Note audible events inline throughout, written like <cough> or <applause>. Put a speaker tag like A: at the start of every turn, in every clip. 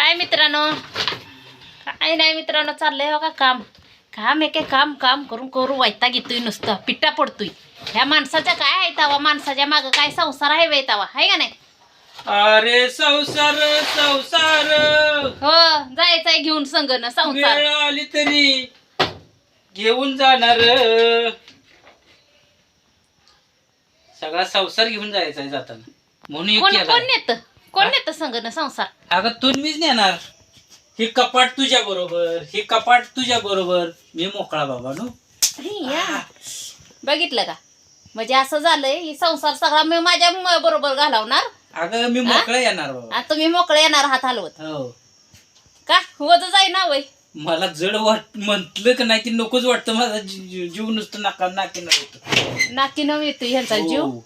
A: हाय मित्रांनो? काय नाही मित्रांनो चाललंय बघा काम. काम एके काम काम करून करू वैता घेतोय नुसतं. पिट्टा पडतोय. ह्या माणसाच्या काय आहे तवा माणसाच्या मागं काय संसार आहे वेळ तवा? आहे का नाही?
B: अरे संसार संसार.
A: हो जायचंय घेऊन संग न संसार.
B: वेळ आली तरी घेऊन जाणार. सगळा संसार घेऊन जायचा आहे जाताना. म्हणून
A: कोण
B: केला.
A: कोण नेत? कोण नेत संग न संसार.
B: अगं तुम्हीच नेणार. हे कपाट तुझ्या बरोबर हे कपाट तुझ्या बरोबर. मी मोकळा बाबा नो.
A: बघितलं का? म्हणजे असं झालंय ही संसार सगळा मी माझ्या म- बरोबर घालवणार.
B: अगं मी मोकळा येणार बाबा.
A: आणि तुम्ही मोकळे येणार हात हलवत.
B: हो.
A: का? वज जाई ना वय.
B: मला जड वाट म्हंटल का नाही की नकोच वाटतं. माझा जी- जी- जीव नुसतं नाका नाकीनं होत
A: नाकीनं येतो ह्यांचा जीव.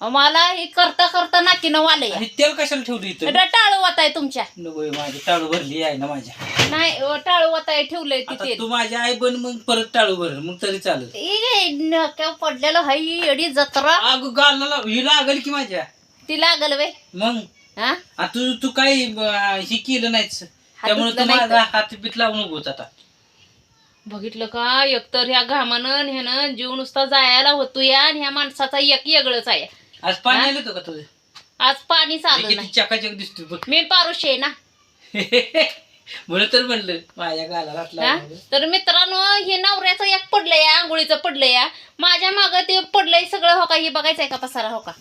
A: मला हे करता करता नाकीनं वालय
B: आणि तेल कशाला ठेवली इथं?
A: टाळू वाताय तुमच्या.
B: नको हे माझी टाळू भरली आहे ना माझ्या.
A: नाही अ, टाळू वाताय ठेवलंय
B: आता
A: तिथे
B: तू माझी आई बन मग परत टाळू भर मग तरी चालेल.
A: ए, नक्या पडलेलं हाय एडी जत्रा.
B: अग गाला ही लागल की माझ्या?
A: ती लागल वे
B: मग?
A: हा?
B: आ, तू तू काही अं, हे केलं नाहीच त्यामुळे तू
A: नाही
B: माझा हात बीत लावू नकोच आता.
A: बघितलं का? एकतर ह्या घामानं आणि ह्यानं जीव नुसता जायला होतो या आणि ह्या माणसाचा एक वेगळंच आहे.
B: आज पाणी? आलं होतं का तुझं?
A: आज पाणी चालू
B: किती
A: नाही.
B: चकाचक दिसतोय बघ.
A: मी पारुष आहे ना. <laughs>
B: म्हणून तर म्हणलं माझ्या गाला हात
A: हा?
B: नको.
A: तर मित्रांनो हे नवऱ्याचं एक पडलंय आंघोळीचं पडलंय या माझ्या माग ते पडलंय सगळं हो का? हे बघायचंय का पसारा हो का?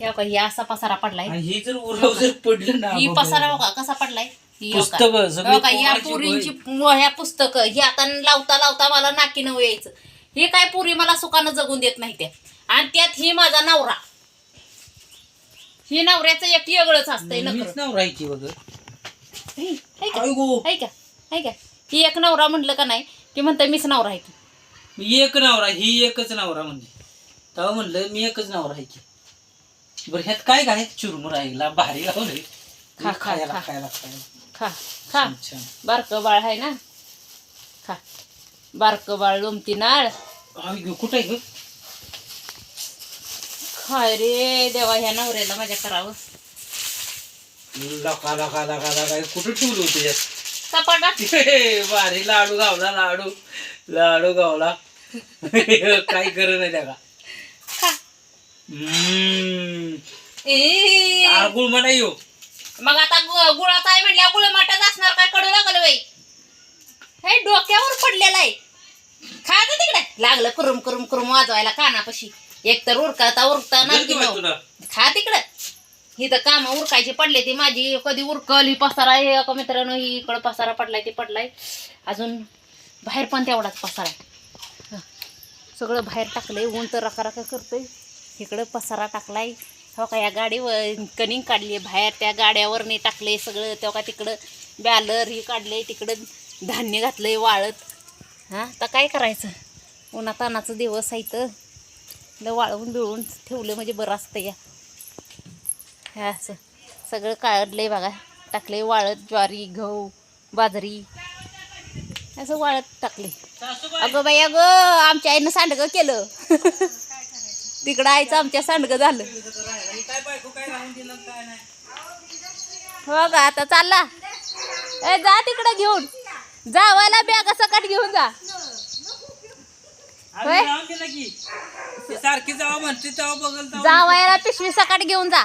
A: हे हो का? हे असा पसारा पडलाय.
B: आणि हे जर उराव जर पडलं ना
A: ही
B: बाबा.
A: पसारा हो का? कसा पडलाय? ही हो का?
B: पुस्तकं सगळी
A: हो का? या
B: पोराची
A: पुरींची
B: होय.
A: पुस्तक ही आता लावता लावता मला नाकीनं यायचं. हे काय पुरी मला सुखानं जगून देत नाही त्या. आणि त्यात ही माझा नवरा. ही नवऱ्याचं एक वेगळंच असतंय
B: मीच
A: नखरं.
B: नाव राहायची बघ.
A: हे, हे का?
B: अगो
A: है का है का ही एक नवरा म्हणलं का नाही की म्हणतं मीच नवरा आहे की
B: मी एक नवरा ही एकच नवरा म्हणजे तेव्हा म्हणलं मी एकच नवरा आहे की. बरं ह्यात काय काय चुरमुर आहे भारी लावलंय
A: खा, खा,
B: खायला
A: खा.
B: खायला खायला.
A: खा खा.
B: छान, छान.
A: बारकं बाळ आहे ना? खा. बारकं बाळ लोमती नाळ.
B: कुठं आहे ग?
A: खाय रे देवा ह्या नवऱ्याला माझ्या करावं.
B: लका लका लका लका कुठं ठेवलं होतं यात <laughs> भारी लाडू गावला लाडू. लाडू गावला. <laughs> काही कर नाही त्या का
A: खा.
B: हम्म.
A: ए,
B: आरगुळ म्हणा येऊ
A: मग आता गु- गुळाचा आहे म्हणल्या गुळ माटाच असणार काय? कडू लागलं बाई. हे डोक्यावर पडलेलं आहे. खायचं तिकडे. लागलं कुरुम कुरुम कुरुम वाजवायला कानापाशी. एक तर उरकाता उरकता
B: की बाई
A: ना
B: तुला?
A: खा तिकडं. ही तर काम उरकायची पडले ती माझी. कधी उरकल ही पसारा. हे एका मित्रानं ही इकडं पसारा पडलाय ते पडलाय. अजून बाहेर पण तेवढाच पसारा आहे. हं. सगळं बाहेर टाकलंय ऊन तर रका रका करतंय. इकडं पसारा टाकलाय. हो का या गाडीवर कनिंग काढली बाहेर. त्या गाड्यावरने टाकले सगळं. तेव्हा का तिकडं बॅलर ही काढले तिकडं धान्य घातलंय वाळत. हां? आता काय करायचं? उन्हातानाचं दिवस आहे तर ल वाळवून बिळवून ठेवलं म्हणजे बरं असतं या. ह्या असं. सगळं काढलं आहे बघा. टाकले वाळत ज्वारी गहू बाजरी. असं वाळत टाकले अगं बाई अगं आमच्या आईनं सांडगं केलं. तिकडं आईचं आमच्या सांडगं झालं. हो का आता चालला. ए जा तिकडं घेऊन. जावायला बॅग सकट घेऊन जा. होय?
B: राहून दिलं की. ती सारखी जावा म्हणते तेव्हा बघल
A: जावायला पिशवी सकट घेऊन जा.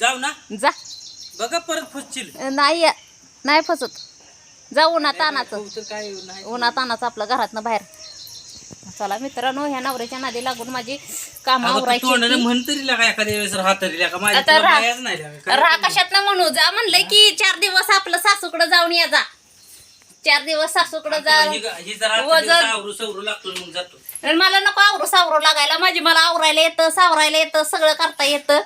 B: जाऊ ना.
A: जा.
B: बघा परत फसशील
A: नाही नाही फसत. जा उन्हा तानाचं
B: तर काय नाही.
A: उन्हा तानाचं आपलं घरातनं बाहेर. चला मित्रांनो ह्या नवऱ्याच्या नादी लागून माझी काम
B: अगं, तू तोंडाने
A: आवरायची
B: म्हण तरी लागा एखाद्या वेळेस राहा तरी लागा. माझ्या
A: आता
B: तुला
A: राहा.
B: मायाच नाही लागा. काय
A: राहा
B: करू?
A: कशात म्हणू? जा म्हणलंय की चार दिवस आपलं सासूकडं जाऊन या जा. चार दिवस सासूकडं जा
B: ग- जरा आजचा
A: वजन-
B: दिवस आवरू सवरू लागतो मग जातो.
A: आणि मला नको आवरू सावरू लागायला. माझी मला आवरायला येतं सावरायला येतं सगळं करता येतं.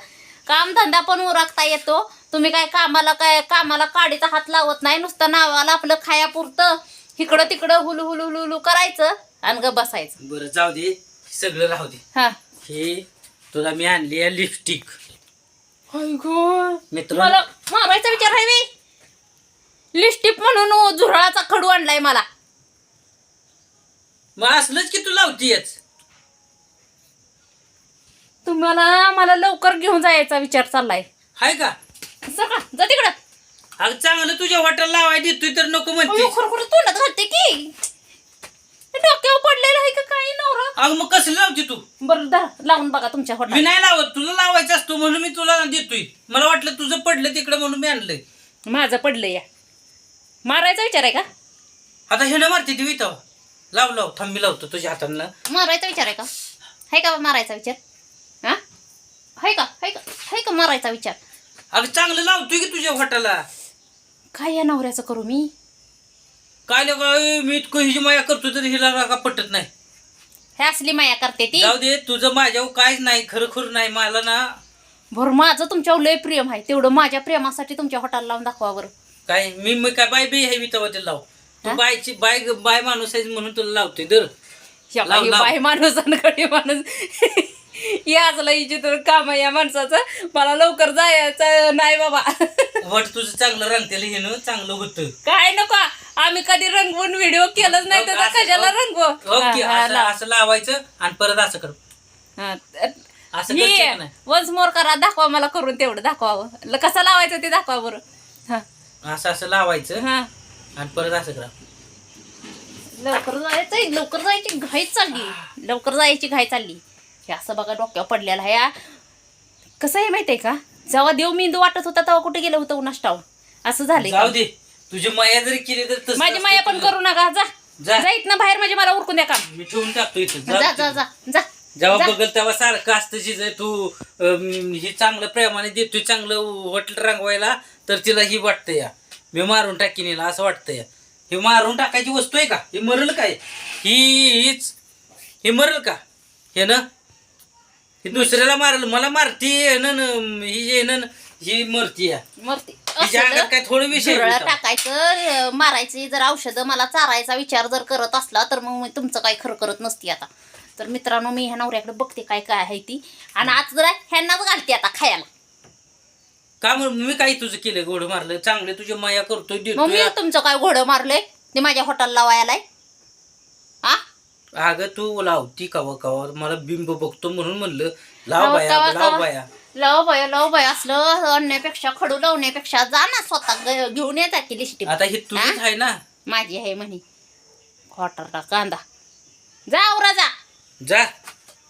A: काम धंदा पण उरकता येतो. तुम्ही काय कामाला काय कामाला काडीचा हात लावत नाही. नुसतं नावाला आपलं खायापुरतं. इकडं तिकडं हुलू हुलू हुलू हुलू करायचं आणि ग बसायचं.
B: बरं जाऊ दे. सगळं राहू दे.
A: हा.
B: हे तुला मी आणली आहे लिपस्टिक मित्र
A: मला मारायचा विचार आहे बे लिपस्टिक म्हणून झुरळाचा आणलाय मला.
B: मग असलंच की तू लावतीयच?
A: तुम्हाला मला लवकर घेऊन जायचा विचार चाललाय.
B: हाय का?
A: सका जा तिकडं.
B: अगं चांगलं तुझ्या हॉटेल लावाय देतोय तर नको म्हणते.
A: खरं खरं तोंडात घालते की. डोक्यावर पडलेलं आहे का काही नवरा?
B: अगं मग कसं लावते तू?
A: बरं धरा लावून बघा तुमच्या
B: मी
A: हॉटेल
B: नाही लावत. तुला लावायचं असतो म्हणून मी तुला देतोय. मला वाटलं तुझं पडलं तिकडे म्हणून मी आणलंय.
A: माझं पडलं या. मारायचा विचार आहे का?
B: आता हे ना मारते ती वितावा लाव लाव थांब मी लावतो तुझ्या हातांना.
A: मारायचा विचार आहे का? आहे का मारायचा विचार? हा? आहे का आहे का आहे का मारायचा विचार?
B: अगं चांगलं लावतोय की तुझ्या हॉटेलला
A: काय या नवऱ्याचं करू मी?
B: काय लोक मी इतकं हिची माया करतो तर हिला रागा पटत नाही.
A: हे असली माया करते ती.
B: जाऊ दे तुझं माझ्यावर काहीच नाही खरं खरं नाही मला ना.
A: बरं माझं तुमच्यावर लय प्रेम आहे तेवढं माझ्या प्रेमासाठी तुमच्या हॉटेल लावून दाखवा बरं.
B: काय मी मग काय बाय बी आहे वितावा ते लाव. तू? बायची बाय बाय माणूस आहे म्हणून तुला लावतोय दर
A: या
B: लाव,
A: बाई
B: लाव.
A: बाई माणूस आणि माणूस. <laughs> याचला इथे तर काम आहे या माणसाचं. मला लवकर जायचं नाही बाबा. <laughs>
B: वट तुझं चांगलं रंगतेल हे चांगलं होतं.
A: काय नको आम्ही कधी रंगवून व्हिडिओ केलंच नाही तर
B: असं-
A: कशाला रंगव?
B: ओके
A: हा, हा,
B: असं
A: लाव.
B: असं लावायचं आणि परत असं कर.
A: हा,
B: असं करते का नाही?
A: वन्स मोर करा दाखवा मला करून तेवढं दाखवावं. कसं लावायचं ते दाखवा बरं. हा.
B: असं असं लावायचं.
A: हा.
B: आणि परत असं करा.
A: लवकर जायचंय लवकर जायची घाई चालली. लवकर जायची घाई चालली. हे असं बघा डोक्यावर पडलेला आहे हा. कसं आहे माहितीये का? जेव्हा देव मेंदू वाटत होता तेव्हा कुठे गेलं होतं उन्हाष्टाव असं झालंय
B: जाऊ
A: का?
B: दे. तुझी माया जरी केली तर तसं
A: माझी
B: असतं
A: माया पण
B: तुझं.
A: करू नका जा.
B: जा.
A: जाईत ना बाहेर म्हणजे मला उरकून द्या का
B: मी ठेवून टाकतो इथं.
A: जा
B: जा
A: जा जा जा.
B: जेव्हा
A: जा.
B: बघल तेव्हा सारखं असतं शिज तू हे चांगलं प्रेमाने देतोय चांगलं हॉटेल रंगवायला तर तिला ही वाटतं या. मी मारून टाकीन हिला असं वाटतं या हे मारून टाकायची वस्तू आहे का? हे मरल काय? हीच. हे मरल का? हे ना? हे दुसऱ्याला मारल. मला मारती हे न ही न ही मरती
A: मरते.
B: काय थोडं विषय.
A: टाकायचं मारायची जर औषधं मला चारायचा विचार जर करत असला तर मग मी तुमचं काही खरं करत नसती आता. तर मित्रांनो मी ह्या नवऱ्याकडे बघते काय काय आहे ती. आणि आज जरा ह्यांनाच घालते आता खायला.
B: का म्हणून मी काही तुझं केलं गोड मारलं? चांगलं तुझी माया करतोय
A: मग मी तुमचं काय घोडं मारलंय? ते माझ्या हॉटेल लावायलाय आ?
B: अगं तू लाव ती कवा कवा. मला बिंब बघतो म्हणून म्हणलं. लाव बाया लाव. बाया.
A: लव बाय लव बाय. असलं आणण्यापेक्षा खडू लावण्यापेक्षा जा ना स्वतः ग- घेऊन येतात की लिस्टी
B: आता हे तुझीच
A: हा?
B: आहे ना?
A: माझी आहे म्हणे. खोटरला कांदा. जा आवरा जा.
B: जा.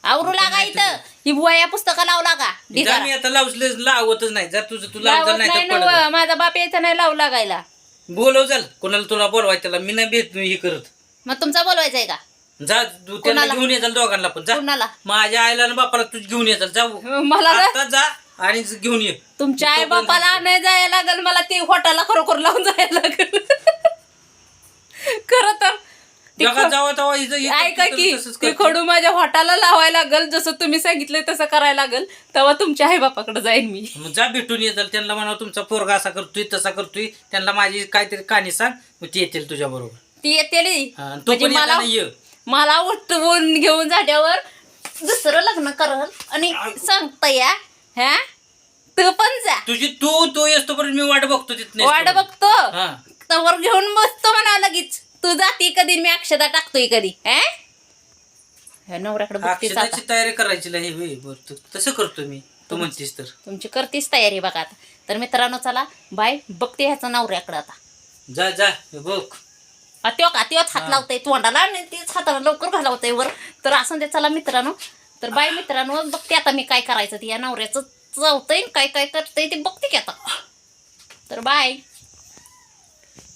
A: आवरू लागा इथं. ही बुया पुस्तकं लावू लागा
B: जा
A: ढिगारा.
B: मी आता लावलं लावतच नाही. जा तुझं तू लाव
A: लावत
B: नाही
A: नाही
B: तर
A: माझा बाप यायचा नाही लावू लागायला.
B: बोलव चाल. कोणाला तुला बोलवायचं त्याला. मी नाही भेट हे करत.
A: मग तुमचा बोलवायचा आहे का?
B: जा तू त्यांना
A: कोणाला?
B: घेऊन येचाल दोघांना पण. जा.
A: कुणाला?
B: माझ्या आईला आणि बापाला तू घेऊन येचाल जाऊ
A: मला ना
B: आता जा आणि घेऊन ये.
A: तुमच्या आई बापाला नाही जायला लागल मला ते हॉटेलला खरोखर लावून जायला लागल. <laughs> खर तर ते
B: जगा
A: ख-
B: जावा तेव्हा
A: ऐका की
B: तसंच
A: ते
B: करते.
A: खडू माझ्या हॉटेलला लावायला लागल जसं तुम्ही सांगितलंय तसं करायला लागल. तेव्हा तुमच्या आई बापाकडे जाईन मी.
B: मग जा भेटून येताल त्यांना म्हणा तुमचा पोरगा असा करतोय तसा करतोय. त्यांना माझी काहीतरी कहाणी सांग मग ती येतील तुझ्या बरोबर.
A: ती येते
B: तो
A: म्हणजे
B: पण
A: मला
B: येताना ये
A: मला उठवून घेऊन झाल्यावर दुसरं लग्न करल आणि सांगता या हा? तू पण जा.
B: तुझी तू तो येतो पर्यंत मी वाट बघतो तिथं
A: वाट बघतो.
B: हा.
A: तवर घेऊन लगेच तू जाती कधी मी अक्षता टाकतोय कधी नवऱ्याकडे बघतेच आता
B: अक्षताची तयारी करायची नाही होय बरं तू- तसं करतो मी तू म्हणतीस तर.
A: तुमची करतीच तयारी बघा आता. तर मित्रांनो चला बाय बघते ह्याचा नवऱ्याकडे आता.
B: जा जा हे बघ.
A: आ, त्यो का त्योच हात. लावतोय तोंडाला आणि तेच हाताला लवकर घालवतंय वर. तर असं ते चला मित्रांनो. तर बाय मित्रांनो बघते आता मी काय करायचं ते. या नवऱ्याचं चावतंय काय काय करतंय ते बघते की आता. तर बाय.